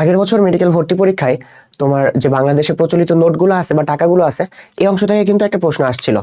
আগের বছর মেডিকেল ভর্তি পরীক্ষায় তোমার যে বাংলাদেশে প্রচলিত নোটগুলো আছে বা টাকাগুলো আছে এই অংশ থেকে কিন্তু একটা প্রশ্ন আসছিল।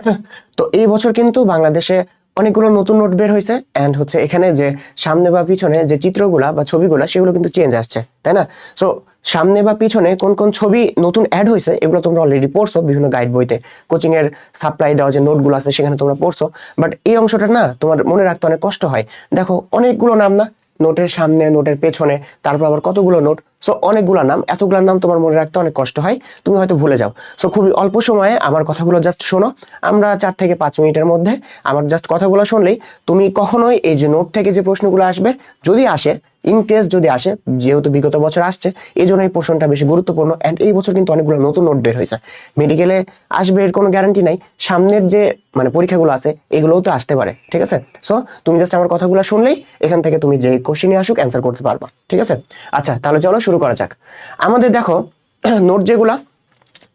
হ্যাঁ, তো এই বছর কিন্তু বাংলাদেশে অনেকগুলো নতুন নোট বের হয়েছে অ্যান্ড হচ্ছে এখানে যে সামনে বা পিছনে যে চিত্রগুলা বা ছবিগুলা সেগুলো কিন্তু চেঞ্জ আসছে তাই না? সো সামনে বা পিছনে কোন কোন ছবি নতুন অ্যাড হয়েছে এগুলো তোমরা অলরেডি পড়ছো বিভিন্ন গাইড বইতে। কোচিং এর সাপ্লাই দেওয়া যে নোটগুলো আছে সেখানে তোমরা পড়ছো। বাট এই অংশটা না তোমার মনে রাখতে অনেক কষ্ট হয়। দেখো অনেকগুলো নাম না নোটের সামনে, নোটের পেছনে, তারপর আবার কতগুলো নোট? সো অনেকগুলো নাম। এতগুলো নাম তোমার মনে রাখতে অনেক কষ্ট হয়। তুমি হয়তো ভুলে যাও। সো খুবই অল্প সময়ে আমার কথাগুলো জাস্ট শোনো। আমরা চার থেকে পাঁচ মিনিটের মধ্যে আমার জাস্ট কথাগুলো শুনলেই তুমি কখনোই এই যে নোট থেকে যে প্রশ্নগুলো আসবে, যদি আসে ইন কেস যদি আসে, যেহেতু বিগত বছর আসছে এই জন্য এই পোর্শনটা বেশি গুরুত্বপূর্ণ অ্যান্ড এই বছর কিন্তু অনেকগুলো নতুন নোট বের হয়েছে। মেডিকেলে আসবে এর কোনো গ্যারান্টি নাই, সামনের যে মানে পরীক্ষাগুলো আছে, এগুলোও তো আসতে পারে, ঠিক আছে? সো তুমি জাস্ট আমার কথাগুলো শুনলেই এখান থেকে তুমি যে কোশ্চেনে আসুক অ্যান্সার করতে পারবা, ঠিক আছে? আচ্ছা তাহলে চলো শুরু করা যাক। আমাদের দেখো নোট যেগুলা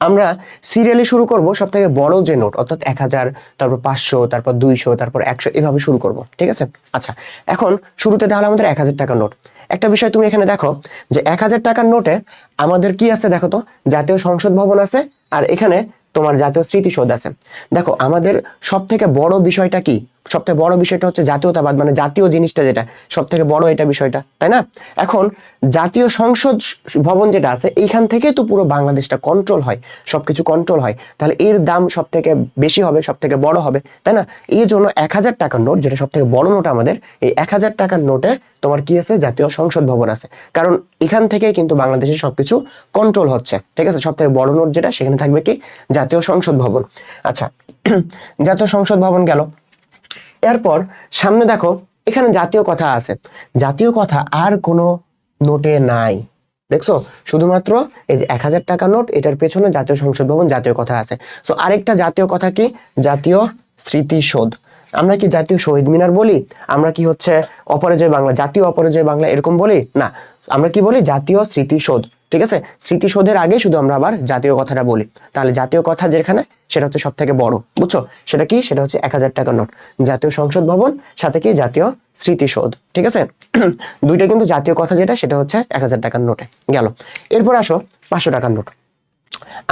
আমরা সিরিয়ালি শুরু করব সব থেকে বড় যে নোট, অর্থাৎ এক হাজার, তারপর পাঁচশো, তারপর দুইশো, তারপর একশো, এভাবে শুরু করব, ঠিক আছে? আচ্ছা এখন শুরুতে তাহলে আমাদের এক হাজার টাকার নোট। একটা বিষয় তুমি এখানে দেখো যে এক হাজার টাকার নোটে আমাদের কি আছে দেখো তো? জাতীয় সংসদ ভবন আছে আর এখানে তোমার জাতীয় স্মৃতিসৌধ আছে। দেখো, আমাদের সব থেকে বড় বিষয়টা কি? সব থেকে বড় বিষয়টা হচ্ছে জাতীয়তাবাদ মানে জাতীয় জিনিসটা যেটা সব থেকে বড় এটা বিষয়টা, তাই না? এখন জাতীয় সংসদ ভবন যেটা আছে, এইখান থেকে তো পুরো বাংলাদেশটা কন্ট্রোল হয়, সবকিছু কন্ট্রোল হয়। তাহলে এর দাম সব থেকে বেশি হবে সব থেকে বড় হবে, তাই না? এই জন্য এক হাজার টাকার নোট, যেটা সব থেকে বড় নোট আমাদের, এই এক হাজার টাকার নোটে তোমার কি আছে? জাতীয় সংসদ ভবন আছে। কারণ এখান থেকে কিন্তু বাংলাদেশের সবকিছু কন্ট্রোল হচ্ছে, ঠিক আছে? সব থেকে বড় নোট যেটা, সেখানে থাকবে কি? জাতীয় সংসদ ভবন। আচ্ছা জাতীয় সংসদ ভবন গেল। এরপর সামনে দেখো, এখানে জাতীয় কথা আছে। জাতীয় কথা আর কোনো নোটে নাই। দেখছ? শুধুমাত্র এই যে এক হাজার টাকা নোট, এটার পেছনে জাতীয় সংসদ ভবন, জাতীয় কথা আছে। সো আরেকটা জাতীয় কথা কি? জাতীয় স্মৃতিসৌধ। আমরা কি জাতীয় শহীদ মিনার বলি? আমরা কি হচ্ছে অপরাজয় বাংলা, জাতীয় অপরাজয় বাংলা এরকম বলি? না। আমরা কি বলি? জাতীয় স্মৃতিসৌধ। ঠিক আছে? স্মৃতিসৌধের আগে শুধু আমরা আবার জাতীয় কথাটা বলি। তাহলে জাতীয় কথা যেখানে, সেটা হচ্ছে সব থেকে বড়, বুঝছ? সেটা কি? সেটা হচ্ছে এক হাজার টাকার নোট। জাতীয় সংসদ ভবন, সাথে কি? জাতীয় স্মৃতিসৌধ, ঠিক আছে? দুইটা কিন্তু জাতীয় কথা যেটা, সেটা হচ্ছে এক হাজার টাকার নোটে। গেল। এরপর আসো পাঁচশো টাকার নোট।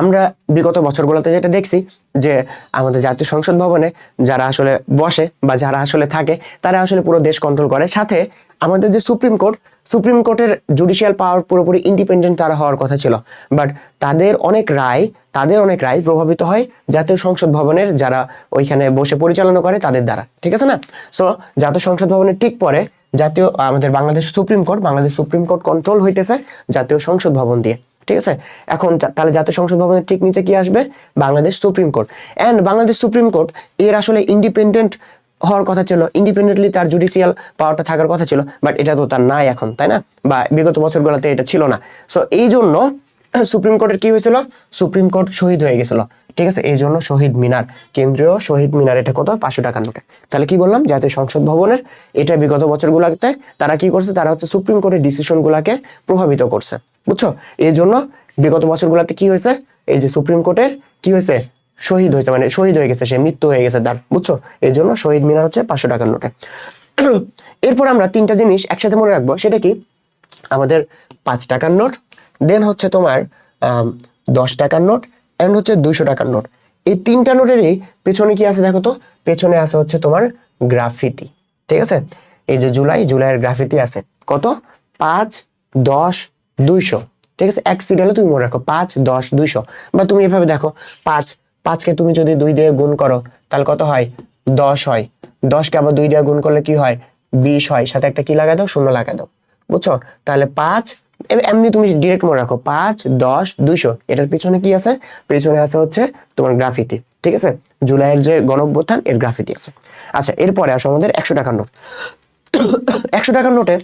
আমরা বিগত বছরগুলোতে যেটা দেখছি যে আমাদের জাতীয় সংসদ ভবনে যারা আসলে বসে বা যারা আসলে থাকে, তারা আসলে পুরো দেশ কন্ট্রোল করে। সাথে আমাদের যে সুপ্রিম কোর্ট, সুপ্রিম কোর্টের জুডিশিয়াল পাওয়ার পুরোপুরি ইন্ডিপেন্ডেন্ট তারা হওয়ার কথা ছিল। বাট তাদের অনেক রায়, তাদের অনেক রায় প্রভাবিত হয় জাতীয় সংসদ ভবনের যারা ওইখানে বসে পরিচালনা করে তাদের দ্বারা। ঠিক আছে না? সো জাতীয় সংসদ ভবনের ঠিক পরে জাতীয়, আমাদের Bangladesh supreme court, Bangladesh supreme court control হইতেছে জাতীয় সংসদ ভবন দিয়ে। ঠিক আছে? এখন তাহলে জাতীয় সংসদ ভবনের ঠিক নিচে কি আসবে? Bangladesh supreme court. And Bangladesh supreme court, এর আসলে ইন্ডিপেন্ডেন্ট হওয়ার কথা ছিল ইন্ডিপেন্ডেন্টলি তার জুডিশিয়াল পাওয়ারটা থাকার কথা ছিল বাট এটা তো তার নাই এখন, তাই না? বা বিগত বছরগুলোতে এটা ছিল না। সো এই জন্য সুপ্রিম কোর্টের কি হয়েছিল সুপ্রিম কোর্ট শহীদ হয়ে গেছিল। ঠিক আছে, এই জন্য শহীদ মিনার কেন্দ্রীয় শহীদ মিনার এটা কত পাঁচশো টাকার নোটে তাহলে কি বললাম? জাতীয় সংসদ ভবনের এটা বিগত বছরগুলোতে তারা কি করছে? তারা হচ্ছে সুপ্রিম কোর্টের ডিসিশন গুলাকে প্রভাবিত করছে। বুঝছ? এই জন্য বিগত বছরগুলোতে কি হয়েছে? এই যে সুপ্রিম কোর্টের কি হয়েছে? শহীদ হয়েছে মানে শহীদ হয়ে গেছে, সে মৃত্যু হয়ে গেছে তার। বুঝছ? এই জন্য শহীদ মিনার হচ্ছে পাঁচশো টাকার নোটে এরপর আমরা তিনটা জিনিস একসাথে মনে রাখব। সেটা কি? আমাদের পাঁচ টাকার নোট দেন হচ্ছে তোমার দশ টাকার নোট অ্যান্ড হচ্ছে দুইশো টাকার নোট। এই তিনটা নোটেরই পেছনে কি আছে দেখো তো? পেছনে আছে হচ্ছে তোমার গ্রাফিতি। ঠিক আছে? এই যে জুলাই, জুলাইয়ের গ্রাফিতি আছে। কত? পাঁচ, দশ, দুইশো। ঠিক আছে? এক সিরিয়ালে তুমি মনে রাখো, পাঁচ, দশ, দুইশো। বা তুমি এভাবে দেখো, পাঁচ, পাঁচকে তুমি যদি দুই দিয়ে গুণ করো, তাহলে কত হয়? দশ হয়। দশকে আবার দুই দিয়ে গুণ করলে কি হয়? বিশ হয়। সাথে একটা কি লাগাই দাও? শূন্য লাগাই দাও। বুঝছ? তাহলে পাঁচ এমনি তুমি ডিরেক্ট মনে রাখো, পাঁচ, দশ, দুইশো। এটার পিছনে কি আছে? পেছনে আছে হচ্ছে তোমার গ্রাফিতি, ঠিক আছে? জুলাইয়ের যে গণঅভ্যুত্থান, এর গ্রাফিতি আছে। আচ্ছা এরপরে আসো আমাদের একশো টাকার নোট। একশো টাকার নোটে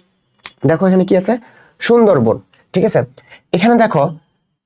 দেখো এখানে কি আছে? সুন্দরবন, ঠিক আছে? এখানে দেখো,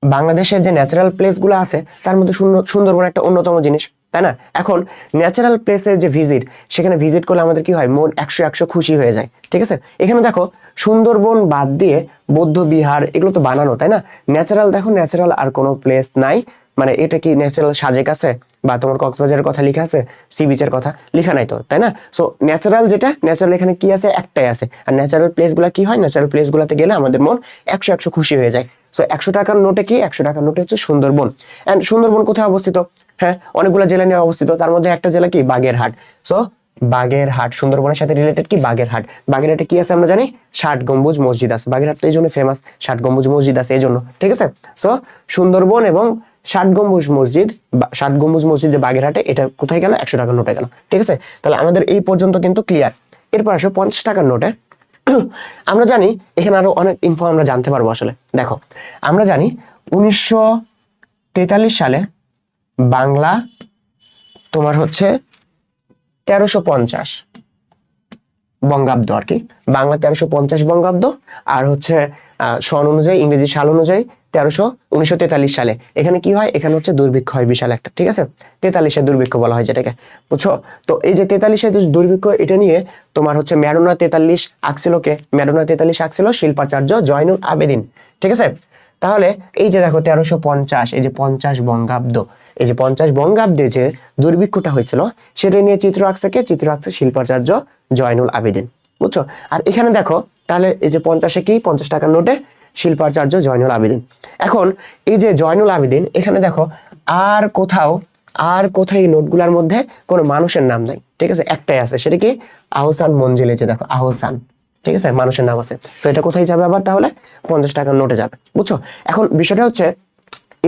বাংলাদেশের যে ন্যাচারাল প্লেসগুলো আছে, তার মধ্যে সুন্দর- সুন্দরবন একটা অন্যতম জিনিস। তাই না? এখন ন্যাচারাল প্লেসের যে ভিজিট সেখানে ভিজিট করলে আমাদের কি হয়? মন একশো একশো খুশি হয়ে যায়। ঠিক আছে? এখানে দেখো, সুন্দরবন বাদ দিয়ে বৌদ্ধ বিহার, এগুলো তো বানানো, তাই না? ন্যাচারাল দেখো ন্যাচারাল আর কোনো প্লেস নাই। মানে এটা কি ন্যাচারাল সাজেক আছে? বা তোমার কক্সবাজারের কথা লেখা আছে? সি বিচের কথা লেখা নাই তো, তাই না? সো ন্যাচারাল যেটা ন্যাচারাল এখানে কি আছে? একটাই আছে। আর ন্যাচারাল প্লেসগুলো কি হয়? ন্যাচারাল প্লেসগুলোতে গেলে আমাদের মন একশো একশো খুশি হয়ে যায়। সো একশো টাকার নোটে কি? একশো টাকার নোটে হচ্ছে সুন্দরবন। অ্যান্ড সুন্দরবন কোথায় অবস্থিত? হ্যাঁ অনেকগুলো জেলা নিয়ে অবস্থিত। তার মধ্যে একটা জেলা কি? বাগেরহাট। সো বাগেরহাট, সুন্দরবনের সাথে রিলেটেড কি? বাগেরহাট। বাগেরহাটে কি আছে আমরা জানি? ষাট গম্বুজ মসজিদ আছে। বাগেরহাট তো এই জন্য ফেমাস ষাট গম্বুজ মসজিদ আছে এই জন্য। ঠিক আছে? সো সুন্দরবন এবং ষাট গম্বুজ মসজিদ ষাট গম্বুজ মসজিদ যে বাগেরহাটে, এটা কোথায় গেল? একশো টাকার নোটে গেল। ঠিক আছে? তাহলে আমাদের এই পর্যন্ত কিন্তু ক্লিয়ার এরপর আসো পঞ্চাশ টাকার নোটে। আমরা জানি, এখানে আরও অনেক ইনফো আমরা জানতে পারব আসলে। দেখো, আমরা জানি উনিশশো তেতাল্লিশ সালে বাংলা, তোমার হচ্ছে তেরোশো পঞ্চাশ বঙ্গাব্দ আর কি। বাংলা তেরোশো পঞ্চাশ বঙ্গাব্দ আর হচ্ছে সন অনুযায়ী, ইংরেজি সাল অনুযায়ী তেরোশো উনিশশো তেতাল্লিশ সালে। এখানে কি হয়? এখানে হচ্ছে দুর্ভিক্ষ হয় বিশাল একটা, ঠিক আছে? তেতাল্লিশের দুর্ভিক্ষ বলা হয় যেটাকে, বুঝছ? তো এই যে তেতাল্লিশের যে দুর্ভিক্ষ, এটা নিয়ে তোমার হচ্ছে ম্যাডোনা তেতাল্লিশ আঁকছিল কে ম্যাডোনা তেতাল্লিশ আঁকছিল শিল্পাচার্য জয়নুল আবেদিন, ঠিক আছে? তাহলে এই যে দেখো তেরোশো পঞ্চাশ, এই যে পঞ্চাশ বঙ্গাব্দ এই যে পঞ্চাশ বঙ্গাব্দে যে দুর্ভিক্ষটা হয়েছিল, সেটা নিয়ে চিত্র আঁকছে কে চিত্র আঁকছে শিল্পাচার্য জয়নুল আবেদিন, বুঝছ? আর এখানে দেখো, তাহলে এই যে পঞ্চাশে কি? পঞ্চাশ টাকার নোটে শিল্পাচার্য জয়নুল আবেদিন। এখন এই যে জয়নুল আবেদিন, এখানে দেখো, আর কোথাও, আর কোথায় নোটগুলোর মধ্যে কোনো মানুষের নাম নাই, ঠিক আছে? একটাই আছে, সেটা কি? আহসান মঞ্জিল যে দেখো, আহসান, ঠিক আছে? মানুষের নাম আছে। তো এটা কোথায় যাবে আবার তাহলে? পঞ্চাশ টাকার নোটে যাবে, বুঝছ? এখন বিষয়টা হচ্ছে,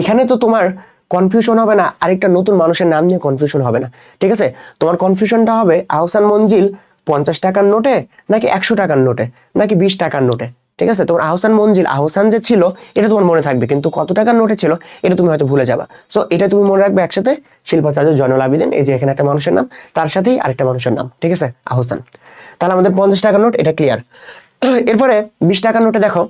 এখানে তো তোমার কনফিউশন হবে না, আরেকটা নতুন মানুষের নাম নিয়ে কনফিউশন হবে না। ঠিক আছে? তোমার কনফিউশনটা হবে আহসান মঞ্জিল পঞ্চাশ টাকার নোটে নাকি একশো টাকার নোটে নাকি বিশ টাকার নোটে? ঠিক আছে? তোমার আহসান মঞ্জিল, আহসান যে ছিল, এটা তোমার মনে থাকবে, কিন্তু কত টাকার নোটে ছিল, এটা তুমি হয়তো ভুলে যাবা। সো এটা তুমি মনে রাখবে একসাথে শিল্পাচার্য জয়নুল আবিদিন, এই যে এখানে একটা মানুষের নাম, তার সাথেই আরেকটা মানুষের নাম। ঠিক আছে? আহসান। তাহলে আমাদের পঞ্চাশ টাকার নোট, এটা ক্লিয়ার এরপরে বিশ টাকার নোটে দেখো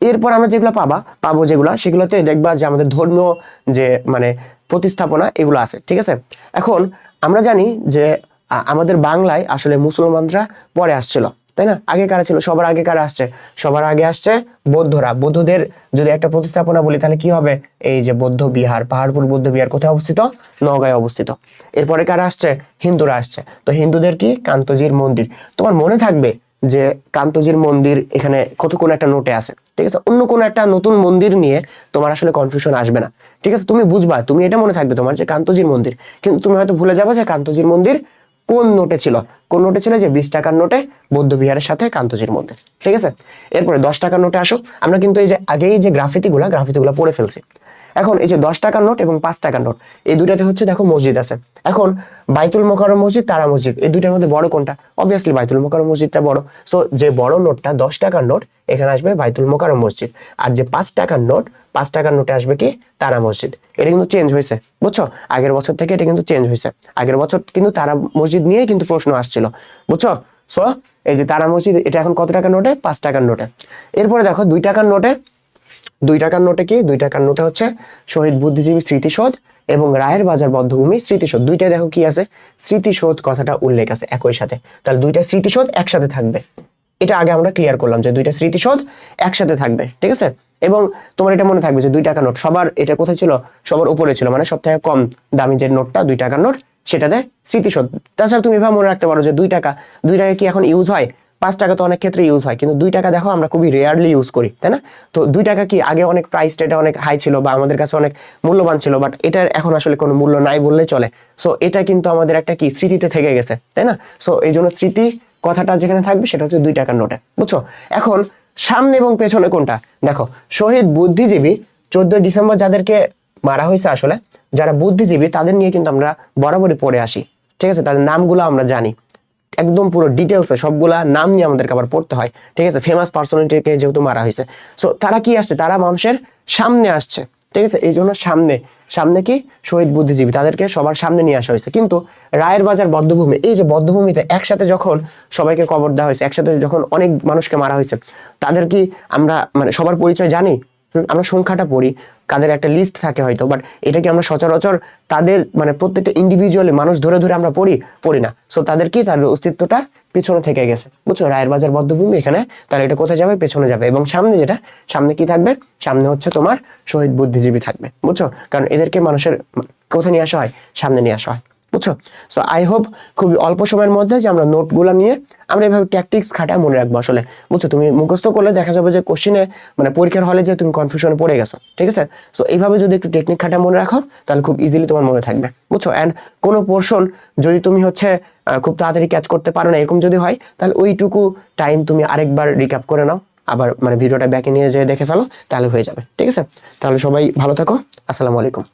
এরপর আমরা যেগুলো পাবা, পাবো যেগুলো, সেগুলোতে দেখবা যে আমাদের ধর্মীয় যে মানে প্রতিস্থাপনা, এগুলো আছে, ঠিক আছে? এখন আমরা জানি যে আমাদের বাংলায় আসলে মুসলমানরা পরে আসছিল, তাই না? আগে কারা ছিল? সবার আগে কারা আসছে? সবার আগে আসছে বৌদ্ধরা। বৌদ্ধদের যদি একটা প্রতিস্থাপনা বলি, তাহলে কি হবে? এই যে বৌদ্ধ বিহার, পাহাড়পুর বৌদ্ধ বিহার কোথায় অবস্থিত? নগাঁয় অবস্থিত। এরপরে কারা আসছে? হিন্দুরা আসছে। তো হিন্দুদের কি? কান্তজির মন্দির। তোমার মনে থাকবে যে, কান্তজির মন্দির এখানে কত কোন একটা নোটে আছে? ঠিক আছে? অন্য কোনো একটা নতুন মন্দির নিয়ে তোমার আসলে কনফিউশন আসবে না। ঠিক আছে? তুমি বুঝবা, তুমি এটা মনে থাকবে তোমার যে কান্তজির মন্দির। কিন্তু তুমি হয়তো ভুলে যাব যে কান্তজির মন্দির কোন নোটে ছিল? কোন নোটে ছিল যে বিশ টাকার নোটে বৌদ্ধবিহারের সাথে কান্তজির মন্দির। ঠিক আছে? এরপরে দশ টাকার নোটে আসো। আমরা কিন্তু এই যে আগেই যে গ্রাফিতিগুলা গ্রাফিতিগুলা পড়ে ফেলছি। এখন এই যে দশ টাকার নোট এবং পাঁচ টাকার নোট, এই দুইটাতে হচ্ছে দেখো মসজিদ আছে। এখন বাইতুল মোকারম মসজিদ, তারা মসজিদ, এই দুইটার মধ্যে বড় কোনটা? অবভিয়াসলি বাইতুল মোকারম মসজিদটা বড়। সো যে বড় নোটটা দশ টাকার নোট, এখানে আসবে বাইতুল মোকারম মসজিদ। আর যে পাঁচ টাকার নোট, পাঁচ টাকার নোটে আসবে কি? তারা মসজিদ। এটা কিন্তু চেঞ্জ হয়েছে, বুঝছ? আগের বছর থেকে এটা কিন্তু চেঞ্জ হয়েছে। আগের বছর কিন্তু তারা মসজিদ নিয়েই কিন্তু প্রশ্ন আসছিল, বুঝছ? সো এই যে তারা মসজিদ, এটা এখন কত টাকার নোটে? পাঁচ টাকার নোটে। এরপরে দেখো দুই টাকার নোটে দুই টাকার নোটে কি? দুই টাকার নোটে হচ্ছে শহীদ বুদ্ধিজীবী স্মৃতিসৌধ এবং রায়ের বাজার বদ্ধভূমি স্মৃতিসৌধ। দুইটাই দেখো কি আছে? স্মৃতিসৌধ কথাটা উল্লেখ আছে একই সাথে। তাহলে দুইটা স্মৃতিসৌধ একসাথে থাকবে। এটা আগে আমরা ক্লিয়ার করলাম যে দুইটা স্মৃতিসৌধ একসাথে থাকবে, ঠিক আছে? এবং তোমার এটা মনে থাকবে যে দুই টাকা নোট সবার এটা কোথায় ছিল? সবার উপরে ছিল। মানে সব থেকে কম দামি যে নোটটা, দুই টাকার নোট, সেটাতে স্মৃতিসৌধ। তাছাড়া তুমি এভাবে মনে রাখতে পারো যে দুই টাকা দুই টাকা কি এখন ইউজ হয়? পাঁচ টাকা তো অনেক ক্ষেত্রে ইউজ হয়, কিন্তু দুই টাকা দেখো আমরা খুবই রেয়ারলি ইউজ করি, তাই না? তো দুই টাকা কি আগে অনেক প্রাইসটা এটা অনেক হাই ছিল বা আমাদের কাছে অনেক মূল্যবান ছিল বাট এটার এখন আসলে কোনো মূল্য নাই বললে চলে। সো এটা কিন্তু আমাদের একটা কি স্মৃতিতে থেকে গেছে, তাই না? সো এই জন্য স্মৃতি কথাটা যেখানে থাকবে সেটা হচ্ছে দুই টাকার নোটে বুঝছ? এখন সামনে এবং পেছনে কোনটা? দেখো, শহীদ বুদ্ধিজীবী চোদ্দই ডিসেম্বর যাদেরকে মারা হয়েছে আসলে, যারা বুদ্ধিজীবী, তাদের নিয়ে কিন্তু আমরা বরাবরই পড়ে আসি, ঠিক আছে? তাদের নামগুলো আমরা জানি। একদম পুরো ডিটেলসে সবগুলা নাম নিয়ে আমাদেরকে আবার পড়তে হয়। ঠিক আছে? ফেমাস পার্সোনালিটিকে যেহেতু মারা হয়েছে। সো তারা কি আসছে? তারা মানুষের সামনে আসছে। ঠিক আছে? এই জন্য সামনে। সামনে কি? শহীদ বুদ্ধিজীবী। তাদেরকে সবার সামনে নিয়ে আসা হয়েছে। কিন্তু রায়ের বাজার বদ্ধভূমি, এই যে বদ্ধভূমিতে একসাথে যখন সবাইকে কবর দেওয়া হয়েছে, একসাথে যখন অনেক মানুষকে মারা হয়েছে, তাদের কি আমরা মানে সবার পরিচয় জানি? আমরা সংখ্যাটা পড়ি, কাদের একটা লিস্ট থাকে হয়তো বাট এটা কি আমরা সচরাচর তাদের মানে প্রত্যেকটা ইন্ডিভিজুয়ালি মানুষ ধরে ধরে আমরা পড়ি? পড়ি না। সো তাদের কি? তার অস্তিত্বটা পেছনে থেকে গেছে। বুঝছ? রায়ের বাজার বদ্ধভূমি এখানে, তাহলে এটা কোথায় যাবে? পেছনে যাবে। এবং সামনে যেটা? সামনে কি থাকবে? সামনে হচ্ছে তোমার শহীদ বুদ্ধিজীবী থাকবে। বুঝছ? কারণ এদেরকে মানুষের কোথায় নিয়ে আসা হয়? সামনে নিয়ে আসা হয়। বুঝছ? সো আই হোপ খুবই অল্প সময়ের মধ্যে যে আমরা নোটগুলো নিয়ে আমরা এভাবে ট্যাকটিক্স খাটা মনে রাখব আসলে। বুঝছ? তুমি মুখস্থ করলে দেখা যাবে যে কোশ্চিনে মানে পরীক্ষার হলে যে তুমি কনফিউশনে পড়ে গেছো, ঠিক আছে? সো এইভাবে যদি একটু টেকনিক খাটা মনে রাখো, তাহলে খুব ইজিলি তোমার মনে থাকবে, বুঝছ? অ্যান্ড কোনো পোর্শন যদি তুমি হচ্ছে খুব তাড়াতাড়ি ক্যাচ করতে পারো না, এরকম যদি হয়, তাহলে ওইটুকু টাইম তুমি আরেকবার রিক্যাপ করে নাও, আবার মানে ভিডিওটা ব্যাকে নিয়ে যেয়ে দেখে ফেলো, তাহলে হয়ে যাবে, ঠিক আছে? তাহলে সবাই ভালো থাকো, আসসালামু আলাইকুম।